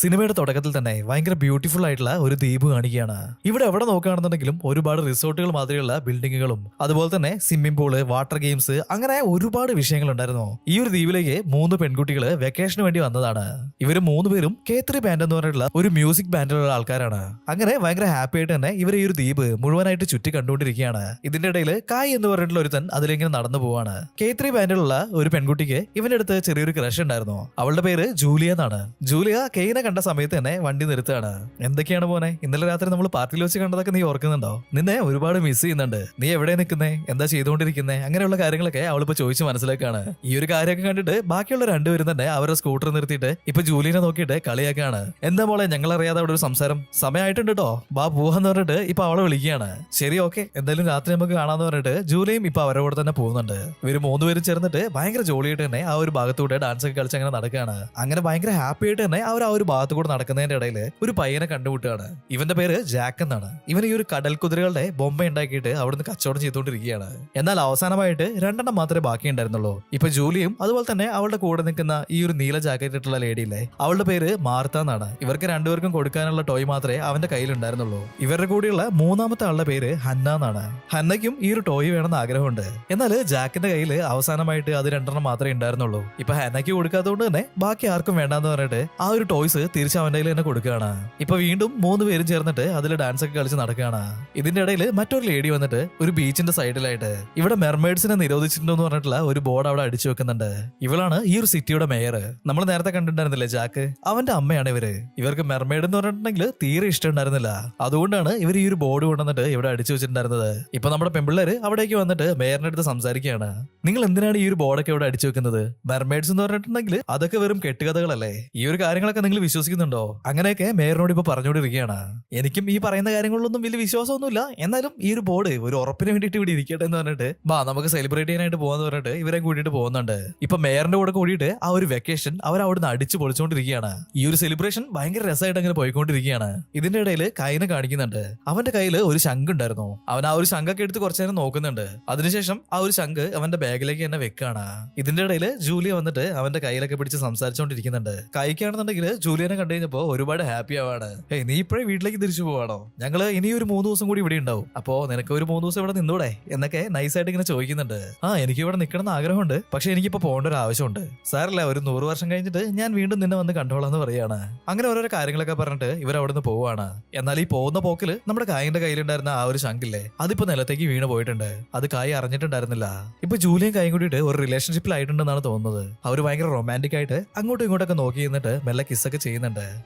സിനിമയുടെ തുടക്കത്തിൽ തന്നെ ഭയങ്കര ബ്യൂട്ടിഫുൾ ആയിട്ടുള്ള ഒരു ദ്വീപ് കാണിക്കുകയാണ്. ഇവിടെ എവിടെ നോക്കുകയാണെന്നുണ്ടെങ്കിലും ഒരുപാട് റിസോർട്ടുകൾ മാതിരിയുള്ള ബിൽഡിങ്ങുകളും അതുപോലെ തന്നെ സ്വിമ്മിംഗ് പൂൾ വാട്ടർ ഗെയിംസ് അങ്ങനെ ഒരുപാട് വിഷയങ്ങൾ ഉണ്ടായിരുന്നു ഈ ഒരു ദ്വീപിലേക്ക് മൂന്ന് പെൺകുട്ടികൾ വെക്കേഷന് വേണ്ടി വന്നതാണ്. ഇവർ മൂന്ന് പേരും കേത്രി ബാൻഡ് എന്ന് പറഞ്ഞിട്ടുള്ള ഒരു മ്യൂസിക് ബാൻഡിലുള്ള ആൾക്കാരാണ്. അങ്ങനെ ഭയങ്കര ഹാപ്പി ആയിട്ട് തന്നെ ഇവർ ഈ ഒരു ദ്വീപ് മുഴുവനായിട്ട് ചുറ്റി കണ്ടുകൊണ്ടിരിക്കുകയാണ്. ഇതിന്റെ ഇടയിൽ കായ് എന്ന് പറഞ്ഞിട്ടുള്ള ഒരുത്തൻ അതിലിങ്ങനെ നടന്നു പോവാണ്. കേത്രി ബാൻഡിലുള്ള ഒരു പെൺകുട്ടിക്ക് ഇവന്റെ അടുത്ത് ചെറിയൊരു ക്രഷ് ഉണ്ടായിരുന്നു. അവളുടെ പേര് ജൂലിയ എന്നാണ്. ജൂലിയ കെയിനെ കണ്ട സമയത്ത് തന്നെ വണ്ടി നിർത്തുകയാണ്. എന്തൊക്കെയാണ് പോനെ ഇന്നലെ രാത്രി നമ്മൾ പാർട്ടിയിൽ വെച്ച് കണ്ടതൊക്കെ നീ ഓർക്കുന്നുണ്ടോ? നിന്നെ ഒരുപാട് മിസ് ചെയ്യുന്നുണ്ട്. നീ എവിടെ നിൽക്കുന്നേ? എന്താ ചെയ്തുകൊണ്ടിരിക്കുന്നേ? അങ്ങനെയുള്ള കാര്യങ്ങളൊക്കെ അവളിപ്പോ ചോദിച്ചു മനസ്സിലാക്കാണ് ഈ ഒരു കാര്യമൊക്കെ കണ്ടിട്ട് ബാക്കിയുള്ള രണ്ടുപേരും തന്നെ അവരുടെ സ്കൂട്ടർ നിർത്തിയിട്ട് ഇപ്പൊ ജൂലിനെ നോക്കിയിട്ട് കളിയാക്കാണ് എന്താ മോളെ? ഞങ്ങൾ അറിയാതെ അവിടെ ഒരു സംസാരം. സമയമായിട്ടുണ്ട് കേട്ടോ ബാ പോവാന്ന് പറഞ്ഞിട്ട് ഇപ്പൊ അവളെ വിളിക്കുകയാണ്. ശരി ഓക്കെ. എന്തായാലും രാത്രി നമുക്ക് കാണാന്ന് പറഞ്ഞിട്ട് ജൂലിയും ഇപ്പൊ അവരുടെ കൂടെ തന്നെ പോകുന്നുണ്ട്. ഇവർ മൂന്നുപേരും ചേർന്നിട്ട് ഭയങ്കര ജോളിയായിട്ട് തന്നെ ആ ഒരു ഭാഗത്തൂടെ ഡാൻസ് ഒക്കെ കളിച്ച് അങ്ങനെ നടക്കുകയാണ്. അങ്ങനെ ഭയങ്കര ഹാപ്പി ആയിട്ട് തന്നെ അവർ ആ ഒരു ഭാഗത്തു കൂടെ നടക്കുന്നതിന്റെ ഇടയിൽ ഒരു പയ്യനെ കണ്ടുമുട്ടുകയാണ്. ഇവന്റെ പേര് ജാക്ക് എന്നാണ്. ഇവൻ ഈ ഒരു കടൽ കുതിരകളുടെ ബൊമ്മ ഉണ്ടാക്കിയിട്ട് അവിടുന്ന് കച്ചവടം ചെയ്തുകൊണ്ടിരിക്കുകയാണ്. എന്നാൽ അവസാനമായിട്ട് രണ്ടെണ്ണം മാത്രമേ ബാക്കി ഉണ്ടായിരുന്നുള്ളൂ ഇപ്പൊ ജൂലിയും അതുപോലെ തന്നെ അവളുടെ കൂടെ നിൽക്കുന്ന ഈ ഒരു നീല ജാക്കറ്റ് ഇട്ടുള്ള ലേഡിയില്ലേ അവളുടെ പേര് മാർത്ത എന്നാണ്. ഇവർക്ക് രണ്ടുപേർക്കും കൊടുക്കാനുള്ള ടോയ് മാത്രമേ അവന്റെ കയ്യിൽ ഉണ്ടായിരുന്നുള്ളൂ. ഇവരുടെ കൂടെയുള്ള മൂന്നാമത്തെ ആളുടെ പേര് ഹന്ന എന്നാണ്. ഹന്നയ്ക്കും ഈ ഒരു ടോയ് വേണമെന്ന് ആഗ്രഹമുണ്ട്. എന്നാൽ ജാക്കിന്റെ കയ്യിൽ അവസാനമായിട്ട് അത് രണ്ടെണ്ണം മാത്രമേ ഉണ്ടായിരുന്നുള്ളൂ. ഇപ്പൊ ഹന്നയ്ക്ക് കൊടുക്കാത്തതുകൊണ്ട് തന്നെ ബാക്കി ആർക്കും വേണ്ടെന്ന് പറഞ്ഞിട്ട് ആ ഒരു ടോയ്സ് തിരിച്ച് അവന്റെ കയ്യിൽ തന്നെ കൊടുക്കുകയാണ്. ഇപ്പൊ വീണ്ടും മൂന്ന് പേരും ചേർന്നിട്ട് അതിൽ ഡാൻസ് ഒക്കെ കളിച്ച് നടക്കുകയാണ്. ഇതിന്റെ ഇടയിൽ മറ്റൊരു ലേഡി വന്നിട്ട് ഒരു ബീച്ചിന്റെ സൈഡിലായിട്ട് ഇവിടെ മെർമേഡ്സിനെ നിരോധിച്ചിട്ടുണ്ടെന്ന് പറഞ്ഞിട്ടുള്ള ഒരു ബോർഡ് അവിടെ അടിച്ചു വെക്കുന്നുണ്ട്. ഇവളാണ് ഈ ഒരു സിറ്റിയുടെ മേയർ നമ്മൾ നേരത്തെ കണ്ടിട്ടുണ്ടായിരുന്നില്ലേ ജാക്ക്? അവന്റെ അമ്മയാണ് ഇവർ. ഇവർക്ക് മെർമേഡ് എന്ന് പറഞ്ഞിട്ടുണ്ടെങ്കിൽ തീരെ ഇഷ്ടമുണ്ടായിരുന്നില്ല. അതുകൊണ്ടാണ് ഇവർ ഈ ഒരു ബോർഡ് കൊണ്ടുവന്നിട്ട് ഇവിടെ അടിച്ചു വെച്ചിട്ടുണ്ടായിരുന്നത്. ഇപ്പൊ നമ്മുടെ പെമ്പിള്ളേര് അവിടേക്ക് വന്നിട്ട് മേയറിന്റെ അടുത്ത് സംസാരിക്കുകയാണ്. നിങ്ങൾ എന്തിനാണ് ഈ ഒരു ബോർഡൊക്കെ ഇവിടെ അടിച്ചു വെക്കുന്നത്? മെർമേഡ്സ് എന്ന് പറഞ്ഞിട്ടുണ്ടെങ്കിൽ അതൊക്കെ വെറും കെട്ടുകഥകളല്ലേ? ഈ ഒരു കാര്യങ്ങളൊക്കെ നിങ്ങൾ വിശ്വസിക്കുന്നുണ്ടോ? അങ്ങനെയൊക്കെ മേയറിനോട് ഇപ്പൊ പറഞ്ഞുകൊണ്ടിരിക്കുകയാണ്. എനിക്കും ഈ പറയുന്ന കാര്യങ്ങളിലൊന്നും വലിയ വിശ്വാസമൊന്നുമില്ല. എന്നാലും ഈ ഒരു ബോർഡ് ഒരു ഉറപ്പിന് വേണ്ടിയിട്ട് ഇവിടെ ഇരിക്കട്ടെ എന്ന് പറഞ്ഞിട്ട് ബാ നമുക്ക് സെലിബ്രേറ്റ് ചെയ്യാനായിട്ട് പോകാന്ന് പറഞ്ഞിട്ട് ഇവരെ കൂട്ടിയിട്ട് പോകുന്നുണ്ട്. ഇപ്പൊ മേയറിന്റെ കൂടെ കൂടിയിട്ട് ആ ഒരു വെക്കേഷൻ അവർ അവിടുന്ന് അടിച്ചു പൊളിച്ചുകൊണ്ടിരിക്കുകയാണ് ഈ ഒരു സെലിബ്രേഷൻ ഭയങ്കര രസമായിട്ട് അങ്ങനെ പോയിക്കൊണ്ടിരിക്കുകയാണ്. ഇതിന്റെ ഇടയിൽ കൈനെ കാണിക്കുന്നുണ്ട്. അവന്റെ കയ്യിൽ ഒരു ശംഖ് ഉണ്ടായിരുന്നു. അവൻ ആ ഒരു ശംഖൊക്കെ എടുത്ത് കുറച്ചു നേരം നോക്കുന്നുണ്ട്. അതിനുശേഷം ആ ഒരു ശംഖ് അവന്റെ ബാഗിലേക്ക് തന്നെ വെക്കാണ്. ഇതിന്റെ ഇടയിൽ ജൂലിയ വന്നിട്ട് അവന്റെ കയ്യിലൊക്കെ പിടിച്ച് സംസാരിച്ചുകൊണ്ടിരിക്കുന്നുണ്ട് കൈക്കാണെന്നുണ്ടെങ്കിൽ ജൂലിയനെ കണ്ടു കഴിഞ്ഞപ്പോ ഒരുപാട് ഹാപ്പി ആവാണ്. ഏയ് നീ ഇപ്പോഴേ വീട്ടിലേക്ക് തിരിച്ചു പോവാണോ? ഞങ്ങൾ ഇനി ഒരു മൂന്ന് ദിവസം കൂടി ഇവിടെ ഉണ്ടാവും. അപ്പോ നിനക്ക് ഒരു മൂന്ന് ദിവസം ഇവിടെ നിന്നൂടെ? എന്നൊക്കെ നൈസായിട്ട് ഇങ്ങനെ ചോദിക്കുന്നുണ്ട്. ആ എനിക്ക് ഇവിടെ നിൽക്കണം ആഗ്രഹമുണ്ട്. പക്ഷെ എനിക്കിപ്പോ പോകേണ്ട ഒരു ആവശ്യമുണ്ട്. സാറല്ല ഒരു നൂറ് വർഷം കഴിഞ്ഞിട്ട് ഞാൻ വീണ്ടും നിന്നെ വന്ന് കണ്ടോളാം എന്ന് പറയാണ്. അങ്ങനെ ഓരോരോ കാര്യങ്ങളൊക്കെ പറഞ്ഞിട്ട് ഇവർ അവിടെ നിന്ന് പോവാണ്. എന്നാൽ ഈ പോകുന്ന പോക്കിൽ നമ്മുടെ കായിന്റെ കയ്യിലുണ്ടായിരുന്ന ആ ഒരു ശങ്കില്ലേ അതിപ്പോ നിലത്തേക്ക് വീണ് പോയിട്ടുണ്ട്. അത് കായ് അറിഞ്ഞിട്ടുണ്ടായിരുന്നില്ല. ഇപ്പൊ ജൂലിയും കായും കൂടിയിട്ട് ഒരു റിലേഷൻഷിപ്പിലായിട്ടുണ്ടെന്നാണ് തോന്നുന്നത്. അവർ ഭയങ്കര റൊമാന്റിക് ആയിട്ട് അങ്ങോട്ടും ഇങ്ങോട്ടൊക്കെ നോക്കി നിന്നിട്ട് മെല്ലെ കിസ്സൊക്കെ ചെയ്യുന്നുണ്ട്.